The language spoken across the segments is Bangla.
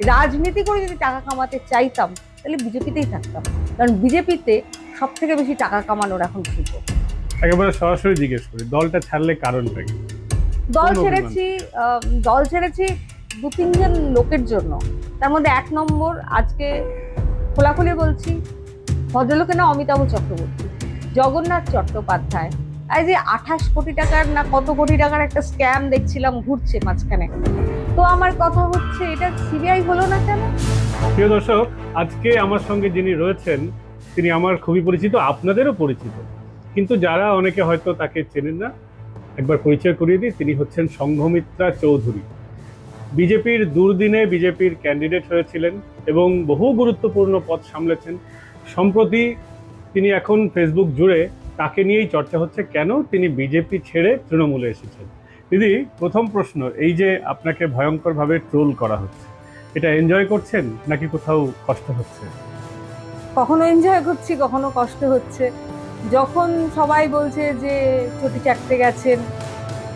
রাজনীতি করে যদি টাকা কামাতে চাইতাম তাহলে বিজেপিতেই থাকতাম। কারণ বিজেপিতে সব থেকে বেশি টাকা কামানোর এখন সুযোগ একেবারে সরাসরি জিজ্ঞেস করি দলটা ছাড়লে কারণটা কি? দল ছেড়েছি দল ছেড়েছি দু তিনজন লোকের জন্য। তার মধ্যে এক নম্বর আজকে খোলাখুলি বলছি ভদ্রলোকের না অমিতাভ চক্রবর্তী। জগন্নাথ চট্টোপাধ্যায়। এই যে আঠাশ কোটি টাকার না কত কোটি টাকার একটা স্ক্যাম দেখছিলাম ঘুরছে মাঝখানে। তো আমার কথা হচ্ছে, এটা সিবিআই হলো না কেন? প্রিয় দর্শক, আজকে আমার সঙ্গে যিনি রয়েছেন, তিনি আমার খুবই পরিচিত, আপনাদেরও পরিচিত। কিন্তু যারা অনেকে হয়তো তাকে চেনেন না, একবার পরিচয় করিয়ে দিই, তিনি হচ্ছেন সংঘমিত্রা চৌধুরী। বিজেপির দুর্দিনে বিজেপির ক্যান্ডিডেট হয়েছিলেন এবং বহু গুরুত্বপূর্ণ পদ সামলেছেন। সম্প্রতি তিনি এখন ফেসবুক জুড়ে তাকে নিয়েই চর্চা হচ্ছে, কেন তিনি বিজেপি ছেড়ে তৃণমূলে এসেছেন? দিদি প্রথম প্রশ্ন এই যে আপনাকে ভয়ঙ্করভাবে ট্রোল করা হচ্ছে এটা এনজয় করছেন নাকি কোথাও কষ্ট হচ্ছে? কখনো এনজয় করছি কখনো কষ্ট হচ্ছে। যখন সবাই বলছে যে চটি চাটতে গেছেন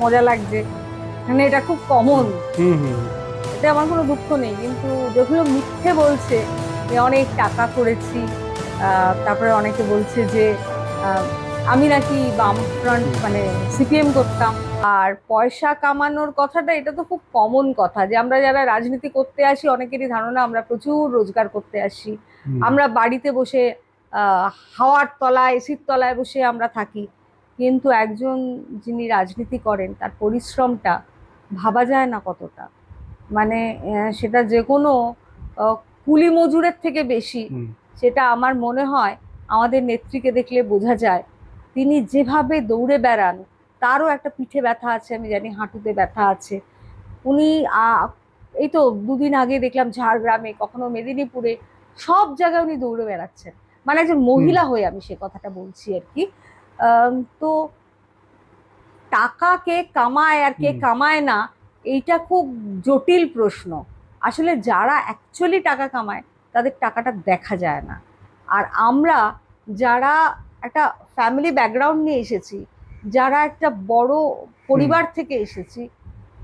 মজা লাগছে মানে এটা খুব কমন হুম হুম এতে আমার কোনো দুঃখ নেই কিন্তু যেগুলো মিথ্যে বলছে যে অনেক টাকা করেছি তারপরে অনেকে বলছে যে আমি নাকি বাম ফ্রন্ট মানে সিপিএম করতাম। আর পয়সা কামানোর কথাটা এটা তো খুব কমন কথা যে আমরা যারা রাজনীতি করতে আসি অনেকেরই ধারণা আমরা প্রচুর রোজগার করতে আসি। আমরা বাড়িতে বসে হাওয়ার তলায় এসির তলায় বসে আমরা থাকি। কিন্তু একজন যিনি রাজনীতি করেন তার পরিশ্রমটা ভাবা যায় না কতটা। মানে সেটা যে কোনো কুলি মজুরের থেকে বেশি। সেটা আমার মনে হয় আমাদের নেত্রীকে দেখলে বোঝা যায় তিনি যেভাবে দৌড়ে বেড়ান তারও একটা পিঠে ব্যথা আছে আমি জানি হাঁটুতে ব্যথা আছে। উনি এই তো দুদিন আগে দেখলাম ঝাড়গ্রামে কখনো মেদিনীপুরে সব জায়গায় উনি দৌড়ে বেড়াচ্ছেন। মানে একজন মহিলা হয়ে আমি সে কথাটা বলছি আর কি। তো টাকা কে কামায় আর কে কামায় না এইটা খুব জটিল প্রশ্ন। আসলে যারা অ্যাকচুয়ালি টাকা কামায় তাদের টাকাটা দেখা যায় না। আর আমরা যারা একটা ফ্যামিলি ব্যাকগ্রাউন্ড নিয়ে এসেছি যারা একটা বড় পরিবার থেকে এসেছি।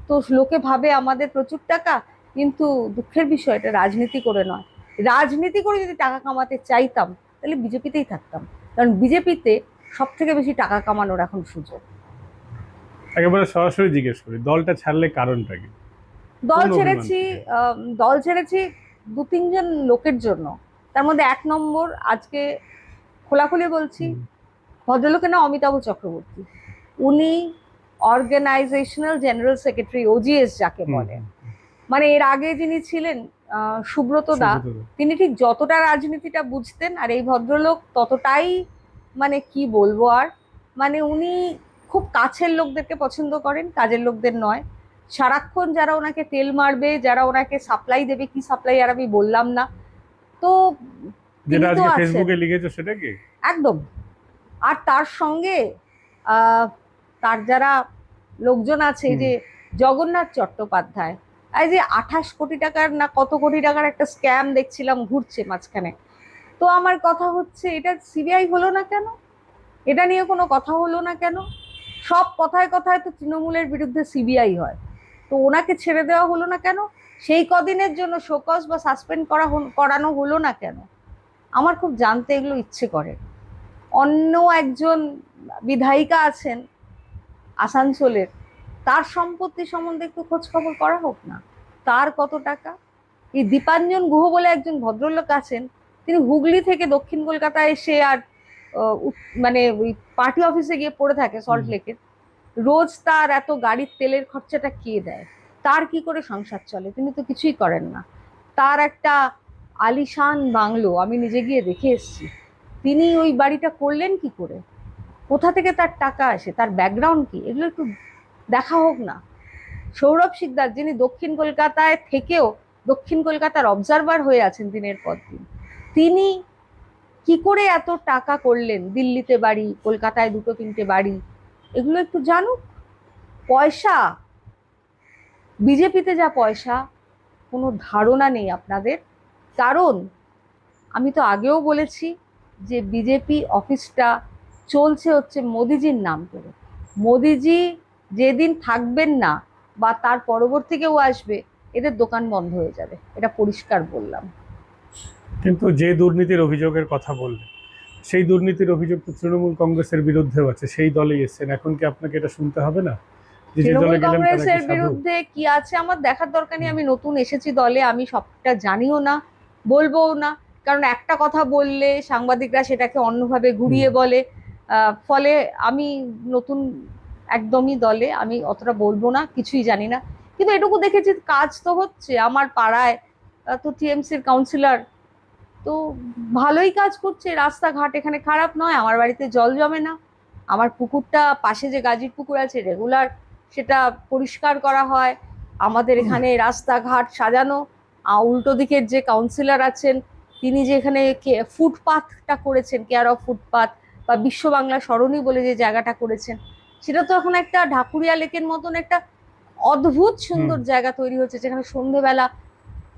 তো লোকে ভাবে আমাদের প্রচুর টাকা কিন্তু দুঃখের বিষয় এটা রাজনীতি করে নয়। রাজনীতি করে যদি টাকা কামাতে চাইতাম তাহলে বিজেপিতেই থাকতাম। কারণ বিজেপিতে সব থেকে বেশি টাকা কামানোর এখন সুযোগ। একেবারে সরাসরি জিজ্ঞেস করি দলটা ছাড়লে কারণটা কি? দল ছেড়েছি দল ছেড়েছি দু তিনজন লোকের জন্য। তার মধ্যে এক নম্বর আজকে খোলাখুলি বলছি ভদ্রলোকের নাম অমিতাভ চক্রবর্তী। উনি অর্গানাইজেশনাল জেনারেল সেক্রেটারি ওজিএস যাকে বলেন মানে এর আগে যিনি ছিলেন সুব্রত দা তিনি ঠিক যতটা রাজনীতিটা বুঝতেন আর এই ভদ্রলোক ততটাই মানে কি বলব আর মানে উনি খুব কাছের লোকদেরকে পছন্দ করেন কাজের লোকদের নয়। সারাক্ষণ যারা ওনাকে তেল মারবে যারা ওনাকে সাপ্লাই দেবে কি সাপ্লাই আর আমি বললাম না। তো যেটা আজকে ফেসবুকে লিখেছো সেটা কি? একদম। আর তার সঙ্গে তার যারা লোকজন আছে যে জগন্নাথ চট্টোপাধ্যায় এই যে আঠাশ কোটি টাকার না কত কোটি টাকার একটা স্ক্যাম দেখছিলাম ঘুরছে মাঝখানে। তো আমার কথা হচ্ছে এটা সিবিআই হলো না কেন? এটা নিয়ে কোনো কথা হলো না কেন? সব কথায় কথায় তো তৃণমূলের বিরুদ্ধে সিবিআই হয়। তো ওনাকে ছেড়ে দেওয়া হলো না কেন? সেই কদিনের জন্য শোকজ বা সাসপেন্ড করা করানো হলো না কেন? আমার খুব জানতে এগুলো ইচ্ছে করে। অন্য একজন বিধায়িকা আছেন আসানসোলের তার সম্পত্তি সম্বন্ধে একটু খোঁজখবর করা হোক না। তার কত টাকা? এই দীপাঞ্জন গুহ বলে একজন ভদ্রলোক আছেন তিনি হুগলি থেকে দক্ষিণ কলকাতায় এসে আর মানে ওই পার্টি অফিসে গিয়ে পড়ে থাকে সল্ট হুম। লেকের। রোজ তার এত গাড়ির তেলের খরচাটা কে দেয়? তার কি করে সংসার চলে? তিনি তো কিছুই করেন না। তার একটা আলিশান বাংলো, আমি নিজে গিয়ে দেখে এসেছি। তিনি ওই বাড়িটা করলেন কি করে? কোথা থেকে তার টাকা আসে? তার ব্যাকগ্রাউন্ড কি? এগুলো একটু দেখা হোক না। সৌরভ শিকদার, যিনি দক্ষিণ কলকাতায় থেকেও দক্ষিণ কলকাতার অবজারভার হয়ে আছেন দিনের পর দিন, তিনি কি করে এত টাকা করলেন? দিল্লিতে বাড়ি, কলকাতায় দুটো তিনটে বাড়ি, এগুলো একটু জানুক। পয়সা, বিজেপিতে যা পয়সা, কোনো ধারণা নেই আপনাদের। কারণ আমি তো আগেও বলেছি যে বিজেপি অফিসটা চলছে হচ্ছে মোদিজির নাম করে। মোদিজি যেদিন থাকবেন না বা তার পরবর্তী কেউ আসবে এদের দোকান বন্ধ হয়ে যাবে। এটা পরিষ্কার বললাম। কিন্তু যে দুর্নীতির অভিযোগের কথা বললেন সেই দুর্নীতির অভিযোগ তো তৃণমূল কংগ্রেসের বিরুদ্ধেও আছে সেই দলেই এসছেন। এখন কি আপনাকে এটা শুনতে হবে না? তৃণমূল কংগ্রেসের বিরুদ্ধে কি আছে? আমার দেখার দরকার নেই। আমি নতুন এসেছি দলে আমি সবটা জানিও না। বলবোও না। কারণ একটা কথা বললে সাংবাদিকরা সেটাকে অন্যভাবে ঘুরিয়ে বলে। ফলে আমি নতুন একদমই দলে আমি অতটা বলব না কিছুই জানি না। কিন্তু এটুকু দেখেছি কাজ তো হচ্ছে আমার পাড়ায় তো টিএমসির কাউন্সিলর তো ভালোই কাজ করছে রাস্তাঘাট এখানে খারাপ নয় আমার বাড়িতে জল জমে না। আমার পুকুরটা পাশে যে গাজির পুকুর আছে রেগুলার সেটা পরিষ্কার করা হয়। আমাদের এখানে রাস্তাঘাট সাজানো উল্টো দিকের যে কাউন্সিলর আছেন তিনি যে এখানে ফুটপাথটা করেছেন কেয়ার অফ ফুটপাথ বা বিশ্ব বাংলা সরণি বলে যে জায়গাটা করেছেন সেটা তো এখন একটা ঢাকুরিয়া লেকের মতন একটা অদ্ভুত সুন্দর জায়গা তৈরি হচ্ছে যেখানে সন্ধেবেলা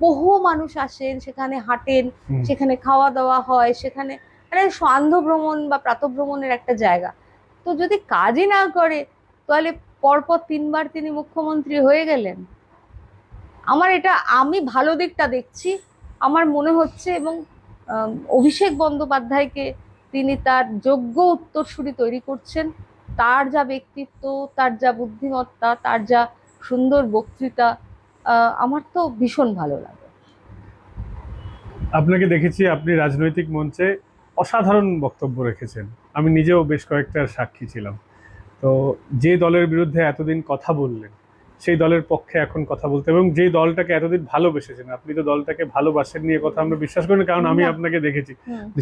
বহু মানুষ আসেন সেখানে হাঁটেন সেখানে খাওয়া দাওয়া হয় সেখানে মানে সান্ধ্য ভ্রমণ বা প্রাতভ্রমণের একটা জায়গা। তো যদি কাজই না করে তাহলে পরপর তিনবার তিনি মুখ্যমন্ত্রী হয়ে গেলেন। আমার এটা, আমি ভালো দিকটা দেখছি। আমার মনে হচ্ছে এবং অভিষেক বন্দ্যোপাধ্যায়কে তিনি তার যোগ্য উত্তরসূরি তৈরি করছেন। তার যা ব্যক্তিত্ব, তার যা বুদ্ধিমত্তা, তার যা সুন্দর বক্তৃতা আমার তো ভীষণ ভালো লাগে। আপনাকে দেখেছি, আপনি রাজনৈতিক মঞ্চে অসাধারণ বক্তব্য রেখেছেন। আমি নিজেও বেশ কয়েকটার সাক্ষী ছিলাম। তো যে দলের বিরুদ্ধে এতদিন কথা বললেন সেই দলের পক্ষে এখন কথা বলতে এবং যে দলটাকে এতদিন ভালোবেসেছেন আপনি তো দলটাকে ভালোবাসেন নিয়ে কথা আমরা বিশ্বাস করি কারণ আমি আপনাকে দেখেছি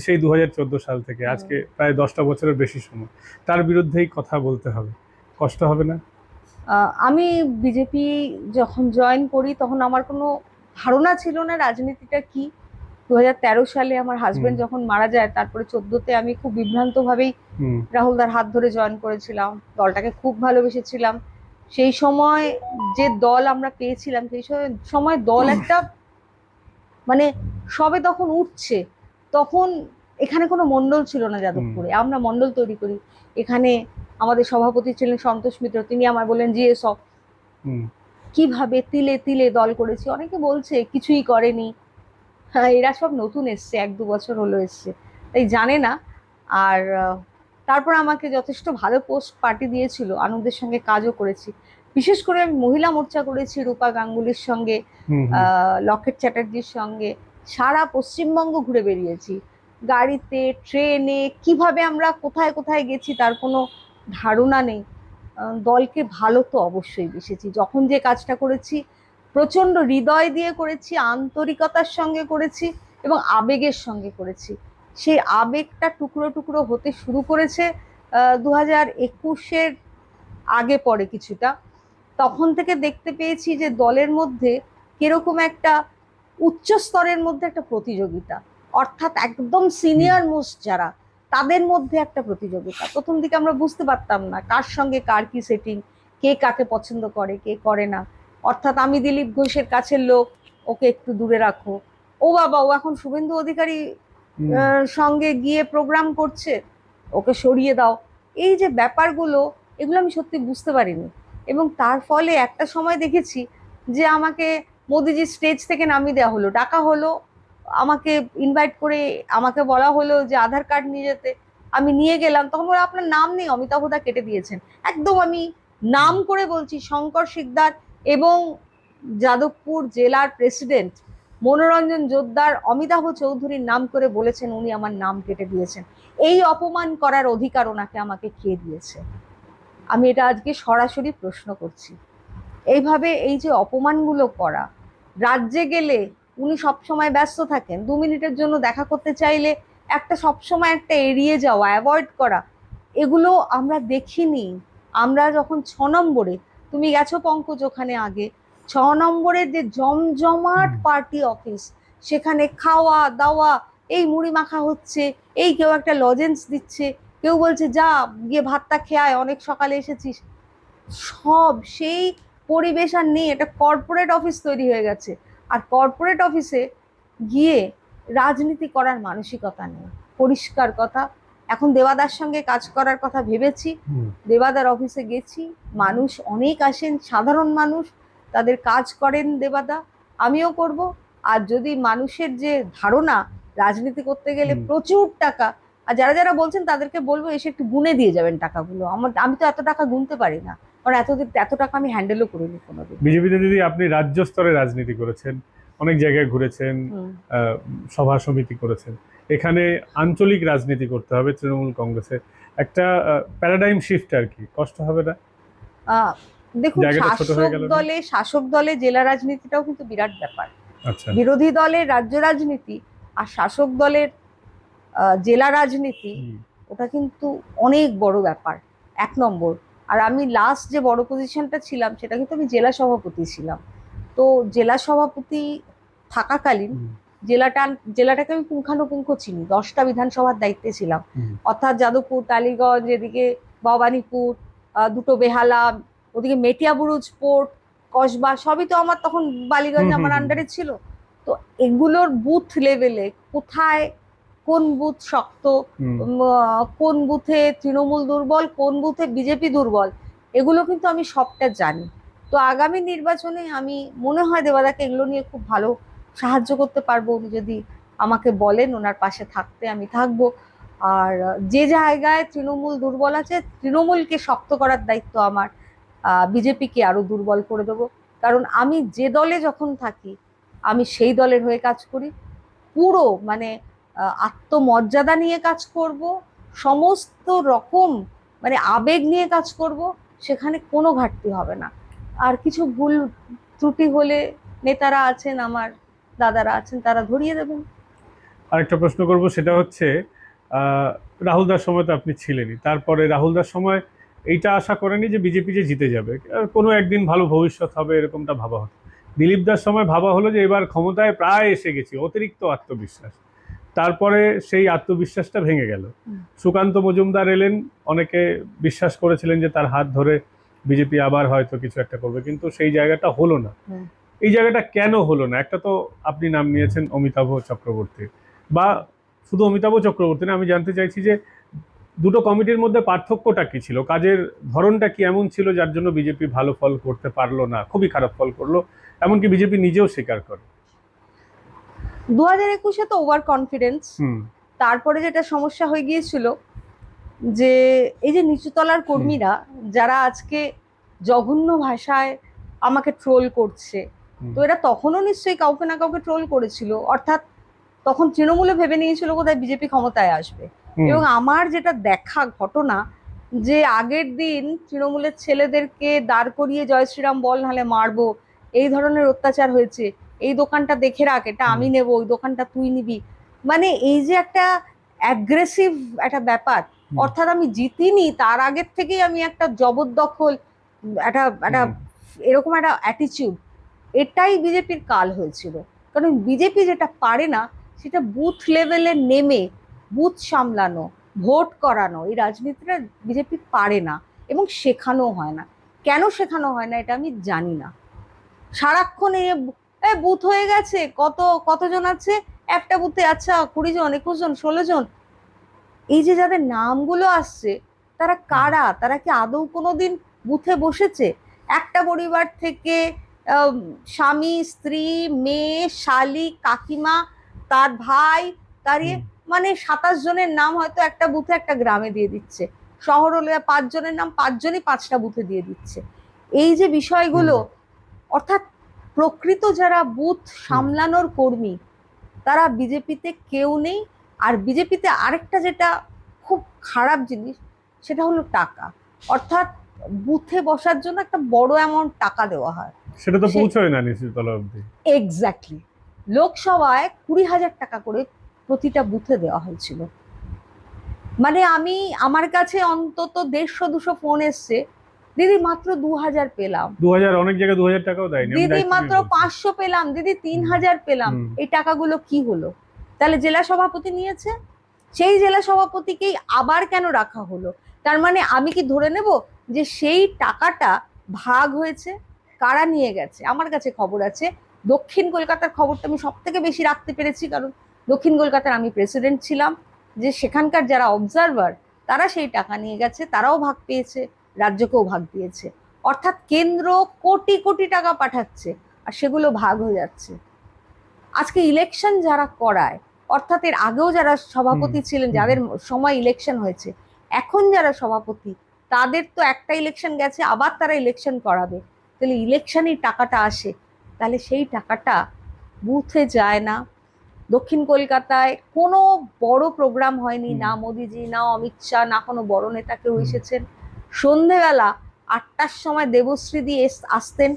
সেই দুহাজার চোদ্দ সাল থেকে আজকে প্রায় দশটা বছরের বেশি সময়। তার বিরুদ্ধেই কথা বলতে হবে। কষ্ট হবে না? আমি বিজেপি যখন জয়েন করি তখন আমার কোনো ধারণা ছিল না রাজনীতিটা কি। দু হাজার তেরো সালে আমার হাজবেন্ড যখন মারা যায় তারপরে চোদ্দতে আমি খুব বিভ্রান্তভাবেই রাহুলদার হাত ধরে জয়েন করেছিলাম। দলটাকে খুব ভালোবেসেছিলাম। সেই সময় যে দল আমরা পেয়েছিলাম সেই সময়- সময় দল একটা মানে সবে তখন উঠছে তখন এখানে কোনো মণ্ডল ছিল না যাদবপুরে। আমরা মণ্ডল তৈরি করি। এখানে আমাদের সভাপতি ছিলেন সন্তোষ মিত্র তিনি আমার বললেন জি এস। কীভাবে তিলে তিলে দল করেছি? অনেকে বলছে কিছুই করেনি। হ্যাঁ এরা সব নতুন এসছে এক দু বছর হলো এসছে। তাই জানে না। আর তারপর আমাকে যথেষ্ট ভালো পোস্ট পার্টি দিয়েছিল আনন্দের সঙ্গে কাজও করেছি। বিশেষ করে আমি মহিলা মোর্চা করেছি রূপা গাঙ্গুলির সঙ্গে লকেট চ্যাটার্জির সঙ্গে। সারা পশ্চিমবঙ্গ ঘুরে বেরিয়েছি গাড়িতে ট্রেনে কীভাবে আমরা কোথায় কোথায় গেছি তার কোনো ধারণা নেই। দলকে ভালো তো অবশ্যই বেসেছি। যখন যে কাজটা করেছি প্রচণ্ড হৃদয় দিয়ে করেছি আন্তরিকতার সঙ্গে করেছি এবং আবেগের সঙ্গে করেছি। সেই আবেগটা টুকরো টুকরো হতে শুরু করেছে দু হাজার একুশের আগে পরে কিছুটা। তখন থেকে দেখতে পেয়েছি যে দলের মধ্যে কীরকম একটা উচ্চ স্তরের মধ্যে একটা প্রতিযোগিতা। অর্থাৎ একদম সিনিয়র মোস্ট যারা তাদের মধ্যে একটা প্রতিযোগিতা। প্রথম দিকে আমরা বুঝতে পারতাম না কার সঙ্গে কার কি সেটিং কে কাকে পছন্দ করে কে করে না। অর্থাৎ আমি দিলীপ ঘোষের কাছের লোক ওকে একটু দূরে রাখো। ও বাবা ও এখন শুভেন্দু অধিকারী সঙ্গে গিয়ে প্রোগ্রাম করছে, ওকে সরিয়ে দাও। এই যে ব্যাপারগুলো, এগুলো আমি সত্যি বুঝতে পারিনি। এবং তার ফলে একটা সময় দেখেছি যে আমাকে মোদিজি স্টেজ থেকে নামিয়ে দেওয়া হলো। ডাকা হলো, আমাকে ইনভাইট করে আমাকে বলা হলো যে আধার কার্ড নিয়ে যেতে। আমি নিয়ে গেলাম, তখন বলে, আপনার নাম নেই অমিতাভদা কেটে দিয়েছেন। একদম আমি নাম করে বলছি, শঙ্কর শিকদার এবং যাদবপুর জেলার প্রেসিডেন্ট মনোরঞ্জন জোদ্দার অমিতাভ চৌধুরীর নাম করে বলেছেন, উনি আমার নাম কেটে দিয়েছেন। এই অপমান করার অধিকার ওনাকে আমাকে কে দিয়েছে? আমি এটা আজকে সরাসরি প্রশ্ন করছি। এইভাবে এই যে অপমানগুলো করা, রাজ্যে গেলে উনি সবসময় ব্যস্ত থাকেন, দু মিনিটের জন্য দেখা করতে চাইলে একটা সবসময় একটা এড়িয়ে যাওয়া, অ্যাভয়েড করা, এগুলো আমরা দেখিনি। আমরা যখন ছ নম্বরে, তুমি গেছো পঙ্কজ ওখানে আগে ছ নম্বরের যে জমজমাট পার্টি অফিস সেখানে খাওয়া দাওয়া এই মুড়ি মাখা হচ্ছে এই কেউ একটা লজেন্স দিচ্ছে কেউ বলছে যা গিয়ে ভাতটা খেয়ে আয় অনেক সকালে এসেছিস। সব সেই পরিবেশ আর নেই এটা কর্পোরেট অফিস তৈরি হয়ে গেছে। আর কর্পোরেট অফিসে গিয়ে রাজনীতি করার মানসিকতা নেই পরিষ্কার কথা। এখন দেবাদার সঙ্গে কাজ করার কথা ভেবেছি দেবাদার অফিসে গেছি মানুষ অনেক আসেন সাধারণ মানুষ তাদের কাজ করেন দেবাদা আমিও করব। আর যদি মানুষের যে ধারণা রাজনীতি করতে গেলে প্রচুর টাকা আর যারা যারা বলছেন তাদেরকে বলব এসে একটু গুনে দিয়ে যাবেন টাকাগুলো। আমার আমি তো এত টাকা গুনতে পারি না। কারণ এতদিন এত টাকা আমি হ্যান্ডেলও করিনি কোনোদিন। বিজেপিতে দিদি আপনি রাজ্য স্তরে রাজনীতি করেছেন অনেক জায়গায় ঘুরেছেন সভা সমিতি করেছেন এখানে আঞ্চলিক রাজনীতি করতে হবে তৃণমূল কংগ্রেসে। একটা প্যারাডাইম শিফট আর কি। কষ্ট হবে না? দেখুন শাসক দলে শাসক দলে জেলা রাজনীতিটাও কিন্তু বিরাট ব্যাপার। আচ্ছা। বিরোধী দলের রাজ্য রাজনীতি আর শাসক দলের জেলা রাজনীতি ওটা কিন্তু অনেক বড় ব্যাপার এক নম্বর। আর আমি লাস্ট যে বড় পজিশনটা ছিলাম সেটা কিন্তু আমি জেলা সভাপতি ছিলাম। তো জেলা সভাপতি থাকাকালীন জেলাটা জেলাটাকে আমি পুঙ্খানুপুঙ্খ চিনি দশটা বিধানসভার দায়িত্বে ছিলাম। অর্থাৎ যাদবপুর টালিগঞ্জ এদিকে ভবানীপুর আহ, দুটো বেহালা ওদিকে মেটিয়াবুরুজ পোর্ট কসবা সবই তো আমার তখন বালিগঞ্জ আমার আন্ডারে ছিল। তো এগুলোর বুথ লেভেলে কোথায় কোন বুথ শক্ত কোন বুথে তৃণমূল দুর্বল কোন বুথে বিজেপি দুর্বল এগুলো কিন্তু আমি সবটা জানি। তো আগামী নির্বাচনে আমি মনে হয় দেবাদাকে এগুলো নিয়ে খুব ভালো সাহায্য করতে পারব। উনি যদি আমাকে বলেন ওনার পাশে থাকতে আমি থাকব। আর যে জায়গায় তৃণমূল দুর্বল আছে তৃণমূলকে শক্ত করার দায়িত্ব আমার। বিজেপিকে আরও দুর্বল করে দেবো। কারণ আমি যে দলে যখন থাকি, আমি সেই দলের হয়ে কাজ করি। পুরো মানে আত্মমর্যাদা নিয়ে কাজ করব, সমস্ত রকম মানে আবেগ নিয়ে কাজ করব, সেখানে কোনো ঘাটতি হবে না। আর কিছু ভুল ত্রুটি হলে নেতারা আছেন, আমার দাদারা আছেন, তারা ধরিয়ে দেবেন। আরেকটা প্রশ্ন করব, সেটা হচ্ছে রাহুল দাস সময় তো আপনি ছিলেনই। তারপরে রাহুল দাস সময় এইটা আশা করেনি যে বিজেপি যে জিতে যাবে। আর কোনো একদিন ভালো ভবিষ্যৎ হবে এরকমটা ভাবা হতো। দিলীপ দাস সময় ভাবা হলো যে এবার ক্ষমতায় প্রায় এসে গেছি অতিরিক্ত আত্মবিশ্বাস। তারপরে সেই আত্মবিশ্বাসটা ভেঙে গেল। সুকান্ত মজুমদার এলেন অনেকে বিশ্বাস করেছিলেন যে তার হাত ধরে বিজেপি আবার হয়তো কিছু একটা করবে কিন্তু সেই জায়গাটা হলো না। এই জায়গাটা কেন হলো না? একটা তো আপনি নাম নিয়েছেন অমিতাভ চক্রবর্তী। বা শুধু অমিতাভ চক্রবর্তী না আমি জানতে চাইছি যে দুটো কমিটির মধ্যে পার্থক্যটা কি ছিল? কাজের ধরনটা কি এমন ছিল যার জন্য বিজেপি ভালো ফল করতে পারল না খুবই খারাপ ফল করল এমনকি বিজেপি নিজেও স্বীকার করে? দু হাজার একুশে তো ওভার কনফিডেন্স তারপরে যেটা সমস্যা হয়ে গিয়েছিল যে এই যে নিচুতলার কর্মীরা যারা আজকে জঘন্য ভাষায় আমাকে ট্রোল করছে তো এরা তখনও নিশ্চয়ই কাউকে না কাউকে ট্রোল করেছিল। অর্থাৎ তখন তৃণমূলে ভেবে নিয়েছিল কোথায় বিজেপি ক্ষমতায় আসবে। এবং আমার যেটা দেখা ঘটনা যে আগের দিন তৃণমূলের ছেলেদেরকে দাঁড় করিয়ে জয় শ্রীরাম বল নাহলে মারবো এই ধরনের অত্যাচার হয়েছে এই দোকানটা দেখে রাখ এটা আমি নেব ওই দোকানটা তুই নিবি। মানে এই যে একটা অ্যাগ্রেসিভ একটা ব্যাপার অর্থাৎ আমি জিতিনি তার আগের থেকেই আমি একটা জবরদখল একটা একটা এরকম একটা অ্যাটিচিউড এটাই বিজেপির কাল হয়েছিল। কারণ বিজেপি যেটা পারে না সেটা বুথ লেভেলে নেমে বুথ সামলানো, ভোট করানো, এই রাজনীতিটা বিজেপি পারে না এবং শেখানো হয় না। কেন শেখানো হয় না এটা আমি জানি না। সারাক্ষণ এ বুথ হয়ে গেছে, কত, কতজন আছে? একটা বুথে আচ্ছা কুড়ি জন, একুশ জন, ষোলো জন। এই যে যাদের নামগুলো আসছে, তারা কারা? তারা কি আদৌ কোনো দিন বুথে বসেছে? একটা পরিবার থেকে স্বামী, স্ত্রী, মেয়ে শালি কাকিমা, তার ভাই, তার ইয়ে। মানে সাতাশ জনের নাম হয়তো একটা বুথে একটা গ্রামে দিয়ে দিচ্ছে। শহর হলে পাঁচ জনের নাম পাঁচজনই পাঁচটা বুথে দিয়ে দিচ্ছে। এই যে বিষয়গুলো অর্থাৎ প্রকৃত যারা বুথ সামলানোর কর্মী তারা বিজেপিতে কেউ নেই। আর বিজেপিতে আরেকটা যেটা খুব খারাপ জিনিস সেটা হলো টাকা। অর্থাৎ বুথে বসার জন্য একটা বড় অ্যামাউন্ট টাকা দেওয়া হয়। সেটা তো পৌঁছয় না অবধি। এক্স্যাক্টলি লোকসভায় কুড়ি হাজার টাকা করে প্রতিটা বুথে দেওয়া হয়েছিল। মানে আমি আমার কাছে অন্তত দেড়শো দুশো ফোন এসছে। দিদি মাত্র দু হাজার পেলাম। দু হাজার অনেক জায়গায় দু হাজার টাকাও দিদি মাত্র পাঁচশো পেলাম। দিদি তিন হাজার পেলাম এই টাকাগুলো কি হলো? তাহলে জেলা সভাপতি নিয়েছে? সেই জেলা সভাপতিকেই আবার কেন রাখা হলো? তার মানে আমি কি ধরে নেব যে সেই টাকাটা ভাগ হয়েছে? কারা নিয়ে গেছে? আমার কাছে খবর আছে। দক্ষিণ কলকাতার খবরটা আমি সব থেকে বেশি রাখতে পেরেছি কারণ দক্ষিণ কলকাতার আমি প্রেসিডেন্ট ছিলাম যে সেখানকার যারা অবজারভার তারা সেই টাকা নিয়ে গেছে তারাও ভাগ পেয়েছে রাজ্যকেও ভাগ দিয়েছে। অর্থাৎ কেন্দ্র কোটি কোটি টাকা পাঠাচ্ছে আর সেগুলো ভাগ হয়ে যাচ্ছে। আজকে ইলেকশন যারা করায় অর্থাৎ এর আগেও যারা সভাপতি ছিলেন যাদের সময় ইলেকশন হয়েছে এখন যারা সভাপতি তাদের তো একটা ইলেকশন গেছে আবার তারা ইলেকশন করাবে। তাহলে ইলেকশনই টাকাটা আসে তাহলে সেই টাকাটা বুথে যায় না। দক্ষিণ কলকাতায় কোনো বড় প্রোগ্রাম হয়নি না মোদিজি না অমিত শাহ না কোনো বড় নেতা কেউ এসেছেন। সন্ধেবেলা আটটার সময় দেবশ্রী দিয়ে আসতেন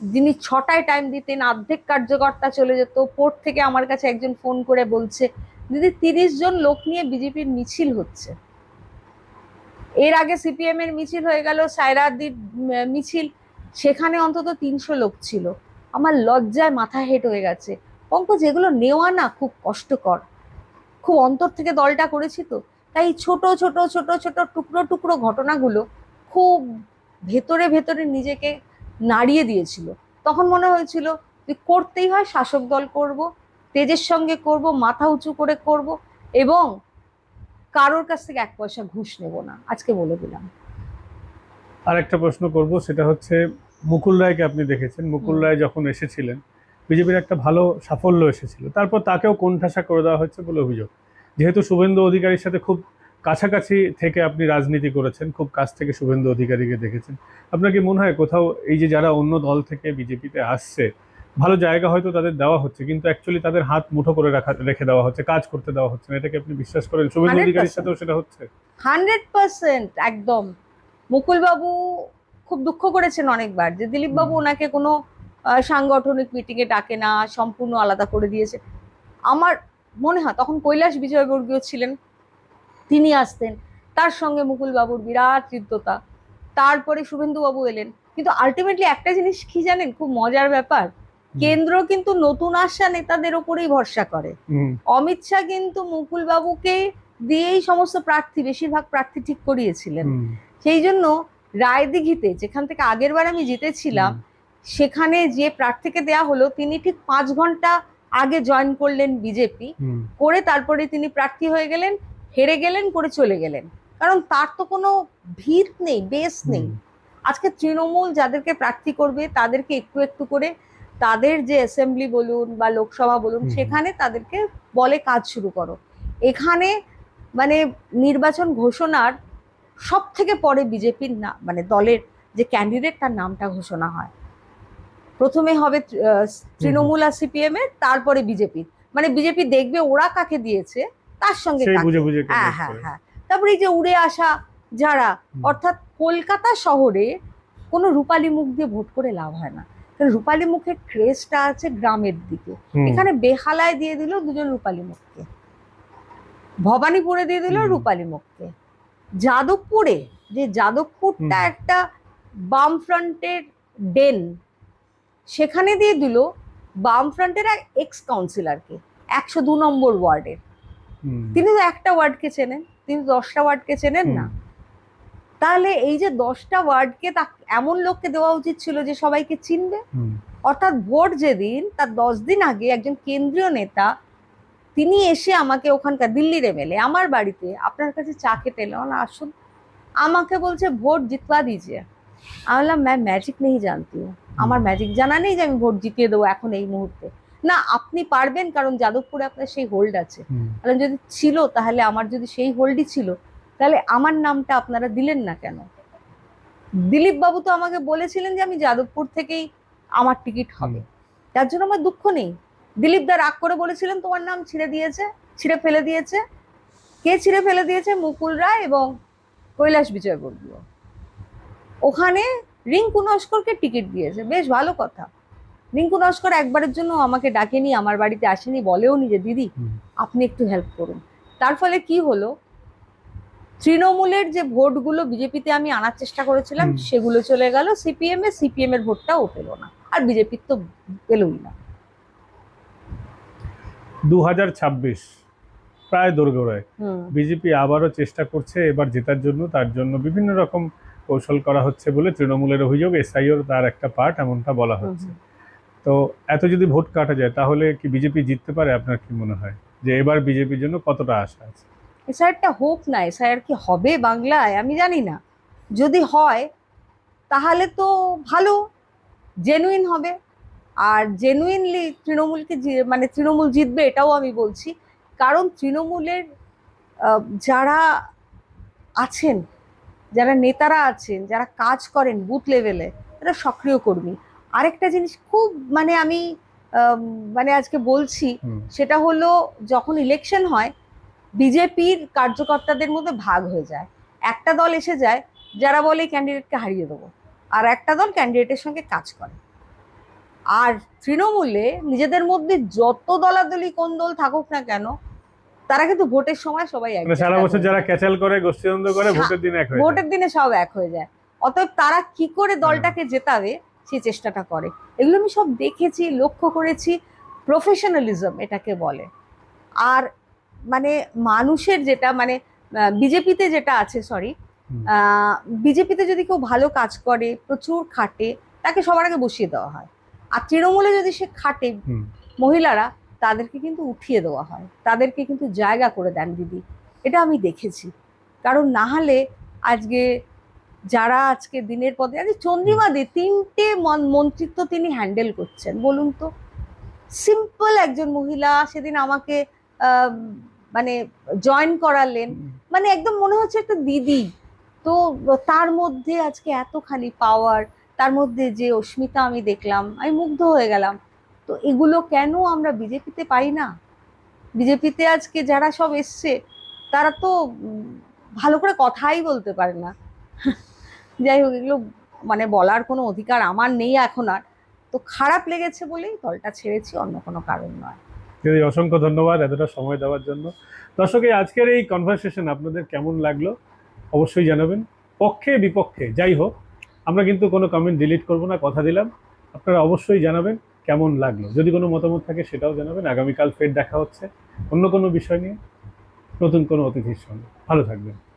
যিনি ছটায় টাইম দিতেন অর্ধেক কার্যকর্তা চলে যেত। পোর্ট থেকে আমার কাছে একজন ফোন করে বলছে দিদি তিরিশ জন লোক নিয়ে বিজেপির মিছিল হচ্ছে। এর আগে সিপিএম এর মিছিল হয়ে গেল সায়রাদির মিছিল। সেখানে অন্তত তিনশো লোক ছিল। আমার লজ্জায় মাথা হেট হয়ে গেছে। পঙ্কজ এগুলো নেওয়া না খুব কষ্টকর। খুব অন্তর থেকে দলটা করেছি তো। তাই ছোট ছোট ছোট ছোট টুকরো টুকরো ঘটনাগুলো খুব ভেতরে ভেতরে নিজেকে নাড়িয়ে দিয়েছিল। তখন মনে হয়েছিল যে করতেই হয় শাসক দল করব তেজের সঙ্গে করব মাথা উঁচু করে করব এবং কারোর কাছ থেকে এক পয়সা ঘুষ নেব না। আজকে বলে দিলাম। আর একটা প্রশ্ন করব সেটা হচ্ছে মুকুল রায়কে আপনি দেখেছেন। মুকুল রায় যখন এসেছিলেন বিজেপির একটা ভালো সাফল্য এসেছিল। তারপর তাকেও কোণঠাসা করে দেওয়া হয়েছে বলে অভিযোগ। যেহেতু শুভেন্দু অধিকারীর সাথে খুব কাছাকাছি থেকে আপনি রাজনীতি করেছেন খুব কাছ থেকে শুভেন্দু অধিকারীকে দেখেছেন আপনার কি মনে হয় কোথাও এই যে যারা অন্য দল থেকে বিজেপিতে আসছে ভালো জায়গা হয়তো তাদের দেওয়া হচ্ছে কিন্তু অ্যাকচুয়ালি তাদের হাত মুঠো করে রাখা রেখে দেওয়া হচ্ছে কাজ করতে দেওয়া হচ্ছে না এটাকে আপনি বিশ্বাস করেন? শুভেন্দু 100% অধিকারীর সাথেও সেটা হচ্ছে? হান্ড্রেড পার্সেন্ট একদম। মুকুলবাবু খুব দুঃখ করেছেন অনেকবার যে দিলীপ বাবু হুম। ওনাকে কোনো সাংগঠনিক মিটিংয়ে ডাকে না সম্পূর্ণ আলাদা করে দিয়েছে। আমার মনে হয় তখন কৈলাস বিজয়বর্গীয় ছিলেন তিনি আসতেন। তার সঙ্গে মুকুলবাবুর বিরাট হৃদ্যতা। তারপরে শুভেন্দুবাবু এলেন। কিন্তু আলটিমেটলি একটা জিনিস কি জানেন খুব মজার ব্যাপার। কেন্দ্র কিন্তু নতুন আসা নেতাদের ওপরেই ভরসা করে। অমিত শাহ কিন্তু মুকুল বাবুকে দিয়েই সমস্ত প্রার্থী বেশিরভাগ প্রার্থী ঠিক করিয়েছিলেন। সেই জন্য রায়দিঘিতে যেখান থেকে আগের বার আমি জিতেছিলাম সেখানে যে প্রার্থীকে দেয়া হলো তিনি ঠিক পাঁচ ঘণ্টা আগে জয়েন করলেন বিজেপি করে তারপরে তিনি প্রার্থী হয়ে গেলেন হেরে গেলেন করে চলে গেলেন। কারণ তার তো কোনো ভিত নেই বেস নেই। আজকে তৃণমূল যাদেরকে প্রার্থী করবে তাদেরকে একটু একটু করে তাদের যে অ্যাসেম্বলি বলুন বা লোকসভা বলুন সেখানে তাদেরকে বলে কাজ শুরু করো। এখানে মানে নির্বাচন ঘোষণার সব থেকে পরে বিজেপির না মানে দলের যে ক্যান্ডিডেট তার নামটা ঘোষণা হয়। প্রথমে হবে তৃণমূল আর সিপিএম এর তারপরে বিজেপি মানে বিজেপি দেখবে ওরা কাকে দিয়েছে তার সঙ্গে হ্যাঁ হ্যাঁ হ্যাঁ। তারপরে এই যে উড়ে আসা যারা অর্থাৎ কলকাতা শহরে কোনো রূপালী মুখ দিয়ে ভোট করে লাভ হয় না। কারণ রূপালী মুখের ক্রেজটা আছে গ্রামের দিকে। এখানে বেহালায় দিয়ে দিল দুজন রূপালী মুখকে। ভবানীপুরে দিয়ে দিল। রূপালী মুখকে। যাদবপুরে যে যাদবপুরটা একটা বাম ফ্রন্টের ডেন সেখানে দিয়ে দিল বামফ্রন্টের এক এক্স কাউন্সিলারকে একশো দু নম্বর ওয়ার্ডের। তিনি তো একটা ওয়ার্ডকে চেনেন তিনি দশটা ওয়ার্ডকে চেনেন না। তাহলে এই যে দশটা ওয়ার্ডকে তা এমন লোককে দেওয়া উচিত ছিল যে সবাইকে চিনবে? অর্থাৎ ভোট যেদিন তার দশ দিন আগে একজন কেন্দ্রীয় নেতা তিনি এসে আমাকে ওখানকার দিল্লির এমএলএ আমার বাড়িতে আপনার কাছে চা খেতে এলো না আসুন। আমাকে বলছে ভোট জিতবা দিজিয়ে আমি বললাম ম্যাম ম্যাজিক নেই জানতি। আমার ম্যাজিক জানা নেই যে আমি ভোট জিতিয়ে দেবো এখন এই মুহূর্তে। না আপনি পারবেন কারণ যাদবপুরে আপনার সেই হোল্ড আছে। কারণ যদি ছিল তাহলে আমার যদি সেই হোল্ডই ছিল তাহলে আমার নামটা আপনারা দিলেন না কেন? দিলীপ বাবু তো আমাকে বলেছিলেন যে আমি যাদবপুর থেকেই আমার টিকিট হবে। তার জন্য আমার দুঃখ নেই। দিলীপ দা রাগ করে বলেছিলেন তোমার নাম ছিঁড়ে দিয়েছে ছিঁড়ে ফেলে দিয়েছে। কে ছিঁড়ে ফেলে দিয়েছে? মুকুল রায় এবং কৈলাস বিজয়বর্গীয়। ওখানে রিঙ্কু নস্করকে টিকিট দিয়েছে। বেশ ভালো কথা। রিঙ্কু নস্কর একবারের জন্য আমাকে ডাকেনি আমার বাড়িতে আসেনি বলেও নি যে দিদি আপনি একটু হেল্প করুন। তার ফলে কি হলো? তৃণমূলের যে ভোটগুলো বিজেপিতে আমি আনার চেষ্টা করেছিলাম সেগুলো চলে গেল। সিপিএম এ সিপিএম এর ভোটটাও পেল না। আর বিজেপির তো পেলোই না। দু হাজার ছাব্বিশ প্রায় দোরগোড়ায় বিজেপি আবারও চেষ্টা করছে এবার জেতার জন্য তার জন্য বিভিন্ন রকম কৌশল করা হচ্ছে বলে তৃণমূলের অভিযোগ এসআইওর তার একটা পার্ট এমনটা বলা হচ্ছে। তো এত যদি ভোট কাটা যায় তাহলে কি বিজেপি জিততে পারে? আপনার কি মনে হয়? যে এবার বিজেপির জন্য কতটা আশা আছে? এসআইআরটা হোক না এসআইআর কি হবে বাংলায়? আমি জানি না। যদি হয় তাহলে তো ভালো জেনুইন হবে। আর জেনুইনলি তৃণমূলকে মানে তৃণমূল জিতবে এটাও আমি বলছি। কারণ তৃণমূলের যারা আছেন যারা নেতারা আছেন যারা কাজ করেন বুথ লেভেলে তারা সক্রিয় কর্মী। আরেকটা জিনিস খুব মানে আমি মানে আজকে বলছি সেটা হলো যখন ইলেকশন হয় বিজেপির কার্যকর্তাদের মধ্যে ভাগ হয়ে যায়। একটা দল এসে যায় যারা বলে ক্যান্ডিডেটকে হারিয়ে দেবো আর একটা দল ক্যান্ডিডেটের সঙ্গে কাজ করে। আর তৃণমূলে নিজেদের মধ্যে যত দলাদলি কোন দল থাকুক না কেন তারা কিন্তু ভোটের সময় সবাই এক মানে সারা বছর যারা ক্যাচাল করে গোষ্ঠীদ্বন্দ্ব করে ভোটের দিন এক ভোটের দিনে সব এক হয়ে যায়। অতএব তারা কি করে দলটাকে জেতাবে সেই চেষ্টাটা করে। এগুলো আমি সব দেখেছি লক্ষ্য করেছি। প্রফেশনালিজম এটাকে বলে। আর মানে মানুষের যেটা মানে বিজেপিতে যেটা আছে সরি। বিজেপিতে যদি কেউ ভালো কাজ করে প্রচুর খাটে তাকে সবার আগে বসিয়ে দেওয়া হয়। আর তৃণমূলে যদি সে খাটে মহিলারা তাদেরকে কিন্তু উঠিয়ে দেওয়া হয়। তাদেরকে কিন্তু জায়গা করে দেন দিদি। এটা আমি দেখেছি। কারণ না হলে আজকে যারা আজকে দিনের পদে আজকে চন্দ্রিমা দে, তিনটে মন- মন্ত্রিত্ব তিনি হ্যান্ডেল করছেন, বলুন তো। সিম্পল একজন মহিলা সেদিন আমাকে মানে জয়েন করালেন। মানে একদম মনে হচ্ছে একটা দিদি। তো তার মধ্যে আজকে এতখানি পাওয়ার তার মধ্যে যে অস্মিতা আমি দেখলাম, আমি মুগ্ধ হয়ে গেলাম। তো এগুলো কেন আমরা বিজেপিতে পাই না? বিজেপিতে আজকে যারা সব এসছে, তারা তো ভালো করে কথাই বলতে পারে না। যাই হোক, এগুলো মানে বলার কোনো অধিকার আমার নেই এখন আর। তো খারাপ লেগেছে বলেই দলটা ছেড়েছি, অন্য কোনো কারণ নয়। অসংখ্য ধন্যবাদ এতটা সময় দেওয়ার জন্য। দর্শক, এই আজকের এই কনভারসেশন আপনাদের কেমন লাগল অবশ্যই জানাবেন। পক্ষে, বিপক্ষে, যাই হোক, আমরা কিন্তু কোনো কমেন্ট ডিলিট করব না, কথা দিলাম। আপনারা অবশ্যই জানাবেন। কেমন লাগল? যদি কোনো মতামত থাকে সেটাও জানাবেন। আগামীকাল ফের দেখা হচ্ছে অন্য কোনো বিষয় নিয়ে। নতুন কোনো অতিথির সঙ্গে। ভালো থাকবেন।